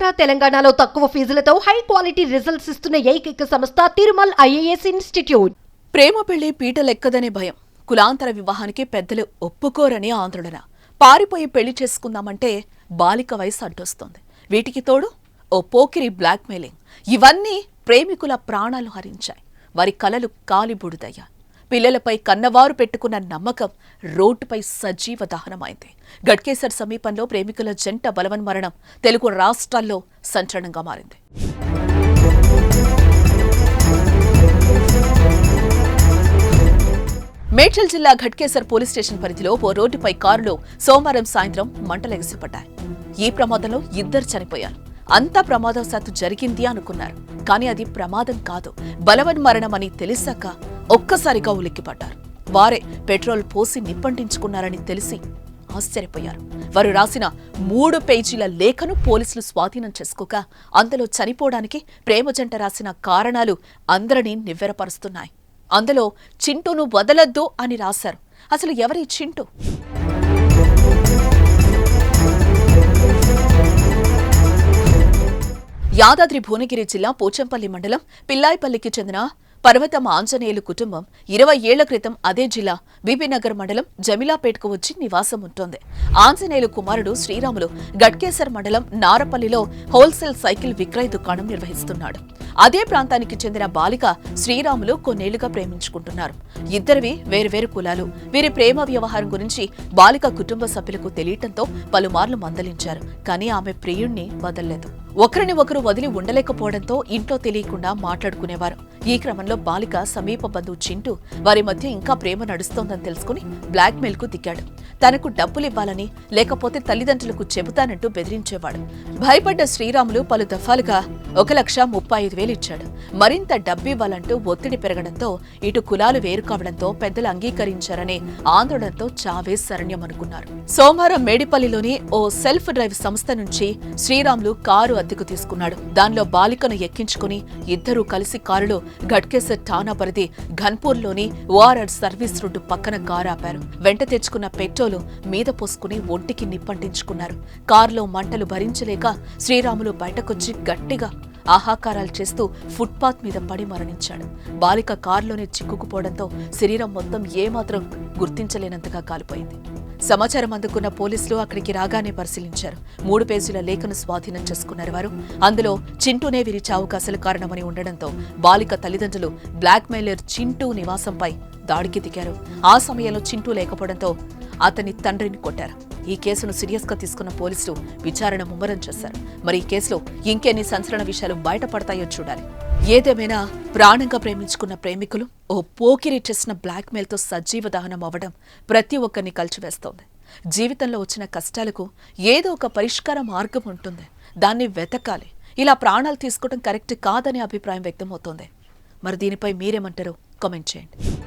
ఆంధ్ర తెలంగాణలో తక్కువ ఫీజులతో high quality results ఇస్తున్న ఏకైక సంస్థ తిరుమల్ ఐఏఎస్ ఇన్స్టిట్యూట్. ప్రేమ పెళ్ళి పీటలెక్కదనే భయం. కులాంతర వివాహానికి పెద్దలు ఒప్పుకోరని ఆందోళన. పారిపోయి పెళ్ళి చేసుకుందామంటే బాలిక వయసు అడ్డొస్తోంది. వీటికి తోడు ఓ పోకిరి బ్లాక్మెయిలింగ్ ఇవన్నీ ప్రేమికుల ప్రాణాలు హరించాయి. వారి కలలు కాలిబుడిదయ్యా పిల్లలపై కన్నవారు పెట్టుకున్న నమ్మకం రోడ్డుపై సజీవ దహనమైంది. గడ్కేసర్ సమీపంలో ప్రేమికుల జంట బలవన్మరణం తెలుగు రాష్ట్రాల్లో సంచలనంగా మారింది. మేడ్చల్ జిల్లా ఘట్కేసర్ పోలీస్ స్టేషన్ పరిధిలో ఓ రోడ్డుపై కారులో సోమవారం సాయంత్రం మంటలెగసిపడ్డాయి ఈ ప్రమాదంలో ఇద్దరు చనిపోయారు. అంతా ప్రమాదవశాత్తు జరిగింది అనుకున్నారు. కానీ అది ప్రమాదం కాదు. బలవన్ మరణమని తెలిసాక ఒక్కసారిగా ఉలిక్కిపడ్డారు వారే పెట్రోల్ పోసి నిప్పంటించుకున్నారని తెలిసి ఆశ్చర్యపోయారు. వారు రాసిన మూడు పేజీల లేఖను పోలీసులు స్వాధీనం చేసుకోక అందులో చనిపోవడానికి ప్రేమ జంట రాసిన కారణాలు అందరినీ నివ్వెరపరుస్తున్నాయి. అందులో చింటూను వదలొద్దు అని రాశారు. అసలు ఎవరి చింటూ? యాదాద్రి భువనగిరి జిల్లా పోచంపల్లి మండలం పిల్లాయిపల్లికి చెందిన పర్వతం ఆంజనేయులు కుటుంబం ఇరవై ఏళ్ళ క్రితం అదే జిల్లా బీబీనగర్ మండలం జమిలాపేట్కు వచ్చి నివాసం ఉంటోంది. ఆంజనేయులు కుమారుడు శ్రీరాములు గట్కేసర్ మండలం నారపల్లిలో హోల్సేల్ సైకిల్ విక్రయ దుకాణం నిర్వహిస్తున్నాడు. అదే ప్రాంతానికి చెందిన బాలిక శ్రీరాములు కొన్నేళ్ళుగా ప్రేమించుకుంటున్నారు. ఇద్దరివి వేరువేరు కులాలు. వీరి ప్రేమ వ్యవహారం గురించి బాలిక కుటుంబ సభ్యులకు తెలియటంతో పలుమార్లు మందలించారు. కానీ ఆమె ప్రియుణ్ణి వదలలేదు. ఒకరిని ఒకరు వదిలి ఉండలేకపోవడంతో ఇంట్లో తెలియకుండా మాట్లాడుకునేవారు. ఈ క్రమంలో బాలిక సమీప బంధువు చింటూ వారి మధ్య ఇంకా ప్రేమ నడుస్తోందని తెలుసుకుని బ్లాక్మెయిల్కు దిగాడు. తనకు డబ్బులివ్వాలని లేకపోతే తల్లిదండ్రులకు చెబుతానంటూ బెదిరించేవాడు. భయపడ్డ శ్రీరాములు పలు దఫాలుగా ఒక లక్ష ముప్పై ఐదు వేలు ఇచ్చాడు. మరింత డబ్బివ్వాలంటూ ఒత్తిడి పెరగడంతో ఇటు కులాలు వేరు కావడంతో పెద్దలు అంగీకరించారనే ఆందోళనతో చావే శరణ్యం అనుకున్నారు. సోమవారం మేడిపల్లిలోని ఓ సెల్ఫ్ డ్రైవ్ సంస్థ నుంచి శ్రీరాములు కారు అద్దెకు తీసుకున్నాడు. దానిలో బాలికను ఎక్కించుకుని ఇద్దరూ కలిసి కారులో ఘట్కేసర్ ఠానా పరిధి ఘన్పూర్లోని O R R service road పక్కన కారు ఆపారు వెంట తెచ్చుకున్న పెట్రోల్ మీద పోసుకుని ఒంటికి నిప్పంటించుకున్నారు. కారులో మంటలు భరించలేక శ్రీరాములు బయటకొచ్చి గట్టిగా ఆహాకారాలు చేస్తూ ఫుట్పాత్ మీద పడి మరణించాడు. బాలిక కారులోనే చిక్కుకుపోవడంతో శరీరం మొత్తం ఏమాత్రం గుర్తించలేనంతగా కాలిపోయింది. సమాచారం అందుకున్న పోలీసులు అక్కడికి రాగానే పరిశీలించారు. మూడు పేజీల లేఖను స్వాధీనం చేసుకున్నారు వారు. అందులో చింటూనే వీరి చావుకు అసలు కారణమని ఉండడంతో బాలిక తల్లిదండ్రులు బ్లాక్మెయిలర్ చింటూ నివాసంపై దాడికి దిగారు. ఆ సమయంలో చింటూ లేకపోవడంతో అతని తండ్రిని కొట్టారు. ఈ కేసును సీరియస్గా తీసుకున్న పోలీసులు విచారణ ముమ్మరం చేశారు. మరి ఈ కేసులో ఇంకెన్ని సంచలన విషయాలు బయటపడతాయో చూడాలి. ఏదేమైనా ప్రాణంగా ప్రేమించుకున్న ప్రేమికులు ఓ పోకిరి చేసిన బ్లాక్మెయిల్తో సజీవ దహనం అవ్వడం ప్రతి ఒక్కరిని కలిచివేస్తోంది. జీవితంలో వచ్చిన కష్టాలకు ఏదో ఒక పరిష్కార మార్గం ఉంటుంది. దాన్ని వెతకాలి. ఇలా ప్రాణాలు తీసుకోవడం కరెక్ట్ కాదనే అభిప్రాయం వ్యక్తమవుతోంది. మరి దీనిపై మీరేమంటారో? కామెంట్ చేయండి.